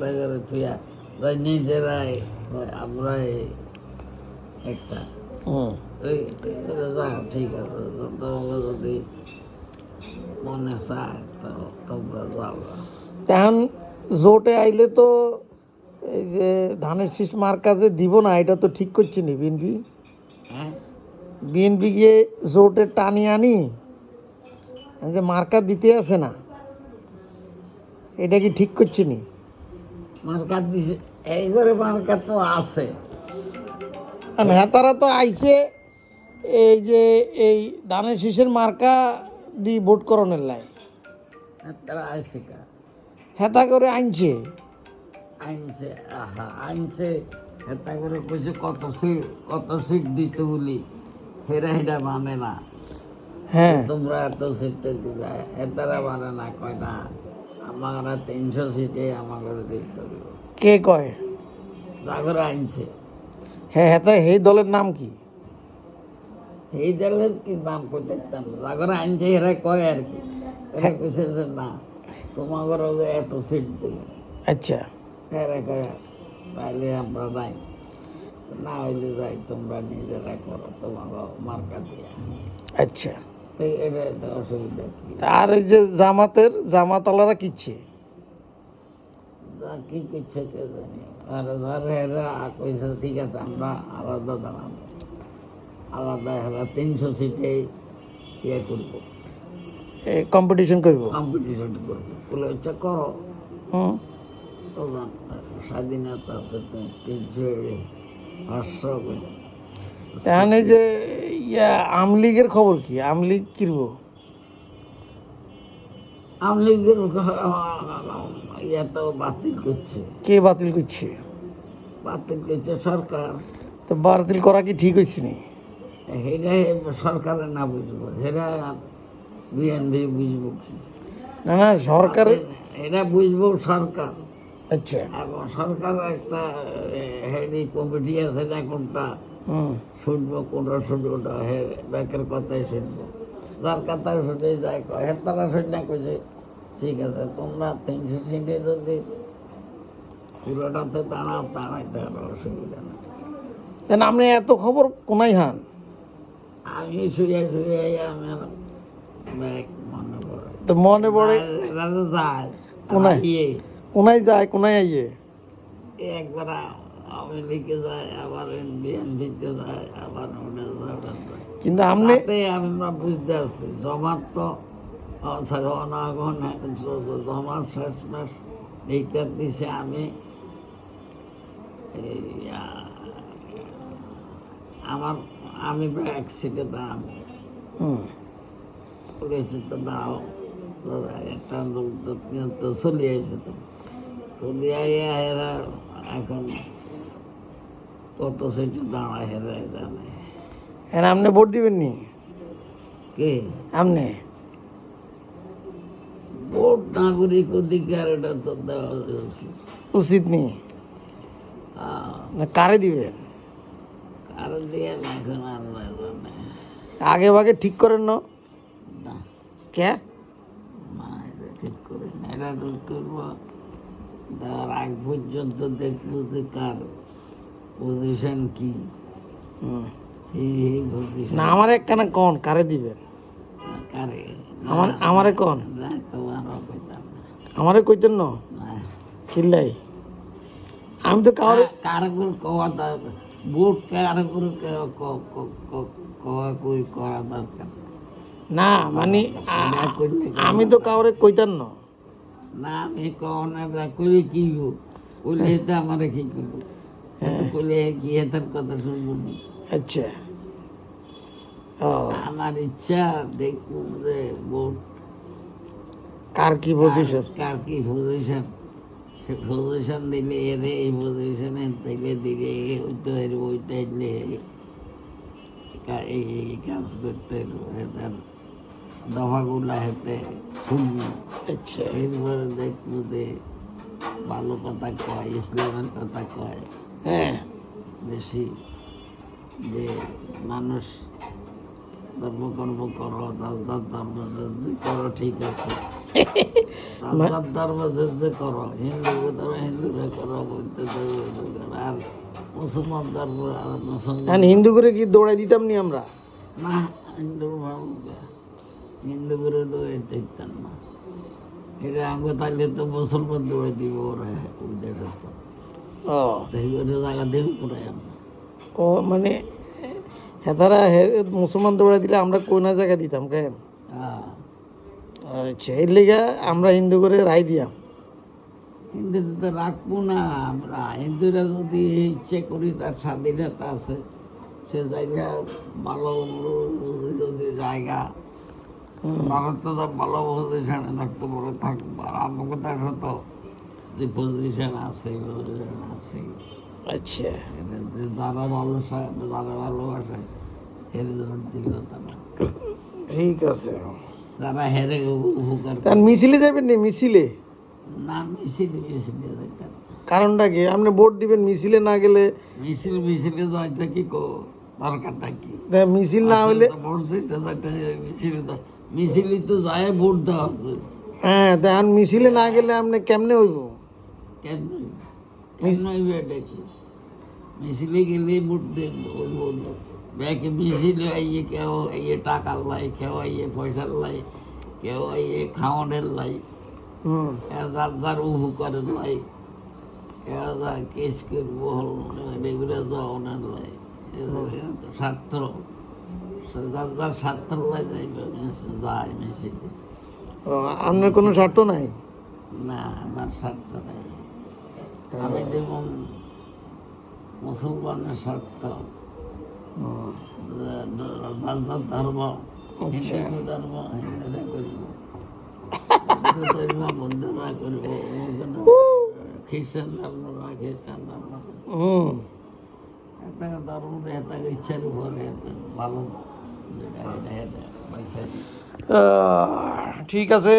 তাই করে তুইয়া তাই নিজেরাই আমরাই একটা। ওই ঠিক আছে। যদি মনে চায় তো তোমরা যাও। এখন জোটে আইলে তো এই যে ধানের শীষ মার কাজে দিব না এটা তো ঠিক করছি নি বিএনপি। হ্যাঁ? বিএনপি গিয়ে জোটে টানি আনি যে মার্কা দিতে আছে না এটা কি ঠিক করছি নি? মার্কাত দিছে। এই করে মার্কাত তো আছে। নেতারা তো আইছে এই যে এই ধানের শীষের মার্কা দি ভোট করণের লাই। তারা কা? হেতা করে আনছে আইনছে আহা আইনছে এটা করে কইছে কত সিট কত সিট দিতে বলি। হেরা হেরা মানে না। হ্যাঁ। তোমরা এত সিটে দিবে এতারা মানে না কয় না। আমার তিনশো সিটে আমাকে দিতে দিব। কে কয়? জাগরে আইনছে। হ্যাঁ হেতা এই দলের নাম কি? এই দলের কি নাম কই দেখতাম জাগরে আইনছে এরা কয় আর কি। এরা কইছে যে না তোমাদের এত সিট দিল। আচ্ছা। এরা কয় তাহলে আমরা নাই। না হইলে যাই তোমরা নিজেরা করো তোমাকে মার্কা দিয়া। আচ্ছা। তো এটা অসুবিধা আর এই যে জামাতের জামাতালারা কিচ্ছে যা কি করছে কে জানি। আর ধরে এরা কইছে ঠিক আছে আমরা আলাদা দাঁড়াবো আলাদা হেরা তিনশো সিটে ইয়ে করব। কম্পিটিশন করব? কম্পিটিশন করব। বলে হচ্ছে করো। হুম। স্বাধীনতা আছে তিনশো পাঁচশো এই যে ইয়া আমলিগের খবর কি? আমলিগ কিরব? আওয়ামী লীগের ইয়ে তো বাতিল করছে। কে বাতিল করছে? বাতিল করছে সরকার। তো বাতিল করা কি ঠিক হয়েছে নি? সেটা সরকারে না বুঝব সেটা বিএনপি বুঝব কি? না না সরকার এটা বুঝব সরকার। আচ্ছা। সরকার একটা হেডি কমিটি আছে না কোনটা? শুনব কোনটা শুনব না হে ব্যাংকের কথাই শুনব। যার কথায় শুনে যায় কয় হে তারা শুনে কইছে ঠিক আছে তোমরা তিনশো সিটে যদি পুরোটাতে দাঁড়াও দাঁড়াইতে হবে অসুবিধা নেই। দেন আপনি এত খবর কোনাই হান? আমি শুয়ে শুয়ে ব্যাগ মনে পড়ে। তো মনে পড়ে যায় কোনায়? কোনায় যায় কোনায় আইয়ে? একবার আওয়ামী লীগে যায় আবার বিএনপিতে যায় আবার ওটা যায় কিন্তু আপনি আমরা বুঝতে পারছি জমার তো অনাগন জমার শেষ মাস এইটা দিছে আমি। আমার আমি ব্যাগ সিটে হুম। বলেছে তো দাদা একটা লোক তো তো চলে আসে তো। চলে আইয়া এরা এখন কত সিটে দাঁড়ায় জানে এখন আপনি ভোট দিবেন নি কে? আপনি ভোট নাগরিক অধিকার এটা তো দেওয়া উচিত। উচিত নি। না কারে দিবেন? কারণ দিয়ে এখন জানে আগে ভাগে ঠিক করেন না। কে? না এটা ঠিক করি না। এটা ঠিক করব। দেওয়ার আগ পর্যন্ত দেখব যে কার পজিশন কি? না আমার একখানা কন? কারে দিবেন? কারে? আমার আমারে কোন? কইতাম আমারে কইতেন না? কিল্লাই। আমি তো কার করে কওয়া দরকার। বুট কার করে ক- ক- ক- ক- কওয়া কই করা দরকার। না মানে আমি তো কাউরে কইতেন না। না আমি কওনা না কইলে কি হইব? কইলে তো আমারে কি করব? কথা শুনব। আচ্ছা। ও। আমার ইচ্ছা দেখব যে বুট কার কি পজিশন কার কি পজিশন সে পজিশন দিলে এরে এই পজিশনে দিলে দিলে হইতে হইব ওইটা দিলে এই কাজ করতে তার দফাগুলা হেতে শুনব আচ্ছা। এরপরে দেখব যে ভালো কথা কয় ইসলামের কথা কয়। হ্যাঁ। বেশি যে মানুষ ধর্মকর্ম করো দাদা ধর্ম করো ঠিক আছে। যার ধর্ম যে করো হিন্দু ধর্ম হিন্দুরা করো বৌদ্ধ ধর্ম। আর মুসলমান ধর্ম আর মুসলমান হিন্দু করে কি দৌড়াই দিতাম নি আমরা? না হিন্দু হিন্দু করে তো এটা না। এটা আগে তাহলে তো মুসলমান দৌড়ে দিব ওরা তো ও। জায়গা দেবে করে ও মানে হেতারা হে মুসলমান দৌড়াই দিলে আমরা কোন জায়গা দিতাম কেন? হ্যাঁ। আচ্ছা এর লেগে আমরা হিন্দু করে রায় দিয়াম। হিন্দু তো রাখব না আমরা। হিন্দুরা যদি ইচ্ছে করি তার স্বাধীনতা আছে সে জায়গা ভালো যদি জায়গা ভারতে তো ভালো পজিশনে থাকতে পারে থাকব। আর আমাকে দেশে তো যে পজিশন আছে পজিশন আছে আচ্ছা যারা ভালো সা- যারা ভালোবাসে হেরে ধর দিল তারা ঠিক আছে। যারা হেরে উপকার তার মিছিলে যাবেন নি? মিছিলে? না মিছিল মিছিলে যাইতেন কারণটা কি? আপনি ভোট দিবেন মিছিলে না গেলে? মিছিল মিছিলে যাইতে কি কো? দরকারটা কি? মিছিল না হলে ভোট দিতে যাইতে মিছিল মিছিলি তো যায় ভোট দেওয়া হ্যাঁ তা মিছিলে না গেলে আপনি কেমনে হইব? কেন কেন হইবে এটা কি মিছিলে গেলে ভোট দেব ওই ভোট ব্যাকে মিছিলে আইয়ে কেউ আইয়ে টাকার লাই কেউ আইয়ে পয়সার লাই কেউ আইয়ে খাওয়ানোর লাই। হুম। যার যার উপকারের লাই। যার কেস করব এগুলো জনের লাই। স্বার্থ। যার যার স্বার্থের লাই যাইবে যায় মিছিলে। আপনার কোনো স্বার্থ নাই? না আমার স্বার্থ নাই। আমি দেব মুসলমানের স্বার্থ যার ধর্ম আচ্ছা। হিন্দু ধর্ম হিন্দুরা করব। ধর্ম বৌদ্ধরা করব খ্রিস্টান ধর্মরা খ্রিস্টান ধর্ম এটা ধর্ম এটা ইচ্ছার উপর ভালো ঠিক আছে।